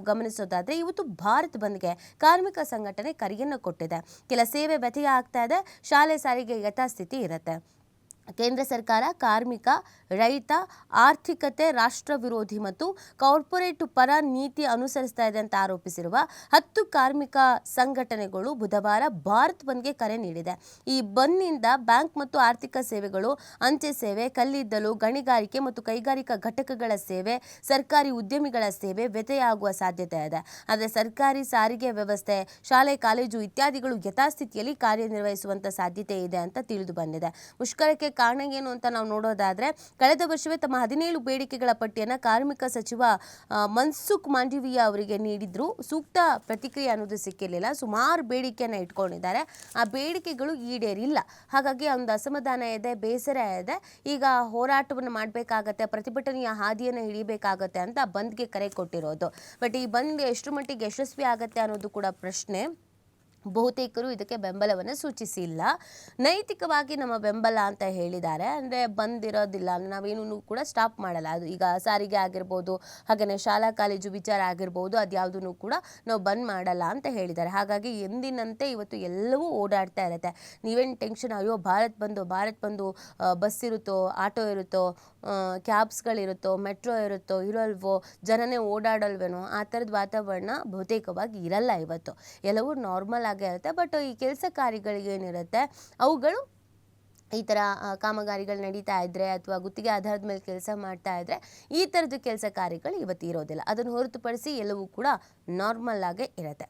ಗಮನಿಸೋದಾದ್ರೆ ಇವತ್ತು ಭಾರತ್ ಬಂದ್ಗೆ ಕಾರ್ಮಿಕ ಸಂಘಟನೆ ಕರೆಯನ್ನು ಕೊಟ್ಟಿದೆ. ಕೆಲ ಸೇವೆ ವ್ಯತ್ಯಯ ಆಗ್ತಾ ಇದೆ, ಶಾಲೆ ಸಾರಿಗೆ ಯಥಾಸ್ಥಿತಿ ಇರುತ್ತೆ. ಕೇಂದ್ರ ಸರ್ಕಾರ, ಕಾರ್ಮಿಕ, ರೈತ, ಆರ್ಥಿಕತೆ, ರಾಷ್ಟ್ರ ವಿರೋಧಿ ಮತ್ತು ಕಾರ್ಪೊರೇಟ್ ಪರ ನೀತಿ ಅನುಸರಿಸ್ತಾ ಇದೆ ಅಂತ ಆರೋಪಿಸಿರುವ ಹತ್ತು ಕಾರ್ಮಿಕ ಸಂಘಟನೆಗಳು ಬುಧವಾರ ಭಾರತ್ ಬಂದ್ಗೆ ಕರೆ ನೀಡಿದೆ. ಈ ಬಂದ್ನಿಂದ ಬ್ಯಾಂಕ್ ಮತ್ತು ಆರ್ಥಿಕ ಸೇವೆಗಳು, ಅಂಚೆ ಸೇವೆ, ಕಲ್ಲಿದ್ದಲು, ಗಣಿಗಾರಿಕೆ ಮತ್ತು ಕೈಗಾರಿಕಾ ಘಟಕಗಳ ಸೇವೆ, ಸರ್ಕಾರಿ ಉದ್ಯಮಿಗಳ ಸೇವೆ ವ್ಯತ್ಯಯಾಗುವ ಸಾಧ್ಯತೆ ಇದೆ. ಆದರೆ ಸರ್ಕಾರಿ ಸಾರಿಗೆ ವ್ಯವಸ್ಥೆ, ಶಾಲೆ, ಕಾಲೇಜು ಇತ್ಯಾದಿಗಳು ಯಥಾಸ್ಥಿತಿಯಲ್ಲಿ ಕಾರ್ಯನಿರ್ವಹಿಸುವಂತ ಸಾಧ್ಯತೆ ಇದೆ ಅಂತ ತಿಳಿದು ಬಂದಿದೆ. ಮುಷ್ಕರಕ್ಕೆ ಕಾರಣ ಏನು ಅಂತ ನಾವು ನೋಡೋದಾದ್ರೆ, ಕಳೆದ ವರ್ಷವೇ ತಮ್ಮ ಹದಿನೇಳು ಬೇಡಿಕೆಗಳ ಪಟ್ಟಿಯನ್ನು ಕಾರ್ಮಿಕ ಸಚಿವ ಮನ್ಸುಖ್ ಮಾಂಡವಿಯಾ ಅವರಿಗೆ ನೀಡಿದ್ರು. ಸೂಕ್ತ ಪ್ರತಿಕ್ರಿಯೆ ಅನ್ನೋದು ಸಿಕ್ಕಿರಲಿಲ್ಲ. ಸುಮಾರು ಬೇಡಿಕೆಯನ್ನು ಇಟ್ಕೊಂಡಿದ್ದಾರೆ. ಆ ಬೇಡಿಕೆಗಳು ಈಡೇರಿಲ್ಲ. ಹಾಗಾಗಿ ಒಂದು ಅಸಮಾಧಾನ ಇದೆ, ಬೇಸರ ಇದೆ. ಈಗ ಹೋರಾಟವನ್ನು ಮಾಡಬೇಕಾಗತ್ತೆ, ಪ್ರತಿಭಟನೆಯ ಹಾದಿಯನ್ನು ಹಿಡಿಬೇಕಾಗತ್ತೆ ಅಂತ ಬಂದ್ಗೆ ಕರೆ ಕೊಟ್ಟಿರೋದು. ಬಟ್ ಈ ಬಂದ್ ಎಷ್ಟು ಮಟ್ಟಿಗೆ ಯಶಸ್ವಿ ಆಗತ್ತೆ ಅನ್ನೋದು ಕೂಡ ಪ್ರಶ್ನೆ. ಬಹುತೇಕರು ಇದಕ್ಕೆ ಬೆಂಬಲವನ್ನು ಸೂಚಿಸಿಲ್ಲ. ನೈತಿಕವಾಗಿ ನಮ್ಮ ಬೆಂಬಲ ಅಂತ ಹೇಳಿದ್ದಾರೆ. ಅಂದರೆ ಬಂದಿರೋದಿಲ್ಲ. ನಾವೇನೂ ಕೂಡ ಸ್ಟಾಪ್ ಮಾಡಲ್ಲ. ಅದು ಈಗ ಸಾರಿಗೆ ಆಗಿರ್ಬೋದು ಹಾಗೆಯೇ ಶಾಲಾ, ಕಾಲೇಜು ವಿಚಾರ ಆಗಿರ್ಬೋದು, ಅದ್ಯಾವುದನ್ನು ಕೂಡ ನಾವು ಬಂದ್ ಮಾಡಲ್ಲ ಅಂತ ಹೇಳಿದ್ದಾರೆ. ಹಾಗಾಗಿ ಎಂದಿನಂತೆ ಇವತ್ತು ಎಲ್ಲವೂ ಓಡಾಡ್ತಾ ಇರುತ್ತೆ. ನೀವೇನು ಟೆನ್ಷನ್ ಅಯ್ಯೋ, ಭಾರತ್ ಬಂದು ಭಾರತ್ ಬಂದು ಬಸ್ ಇರುತ್ತೋ ಆಟೋ ಇರುತ್ತೋ ಕ್ಯಾಬ್ಸ್ಗಳಿರುತ್ತೋ ಮೆಟ್ರೋ ಇರುತ್ತೋ, ಇರೋಲ್ವೋ, ಜನನೇ ಓಡಾಡಲ್ವೇನೋ, ಆ ಥರದ ವಾತಾವರಣ ಬಹುತೇಕವಾಗಿ ಇರಲ್ಲ ಇವತ್ತು. ಎಲ್ಲವೂ ನಾರ್ಮಲ್ ಆಗೇ ಇರುತ್ತೆ. ಬಟ್ ಈ ಕೆಲಸ ಕಾರ್ಯಗಳಿಗೇನಿರುತ್ತೆ ಅವುಗಳು ಈ ಥರ ಕಾಮಗಾರಿಗಳು ನಡೀತಾ ಇದ್ದರೆ ಅಥವಾ ಗುತ್ತಿಗೆ ಆಧಾರದ ಮೇಲೆ ಕೆಲಸ ಮಾಡ್ತಾ ಇದ್ದರೆ ಈ ಥರದ್ದು ಕೆಲಸ ಕಾರ್ಯಗಳು ಇವತ್ತು ಇರೋದಿಲ್ಲ. ಅದನ್ನು ಹೊರತುಪಡಿಸಿ ಎಲ್ಲವೂ ಕೂಡ ನಾರ್ಮಲ್ ಆಗೇ ಇರುತ್ತೆ.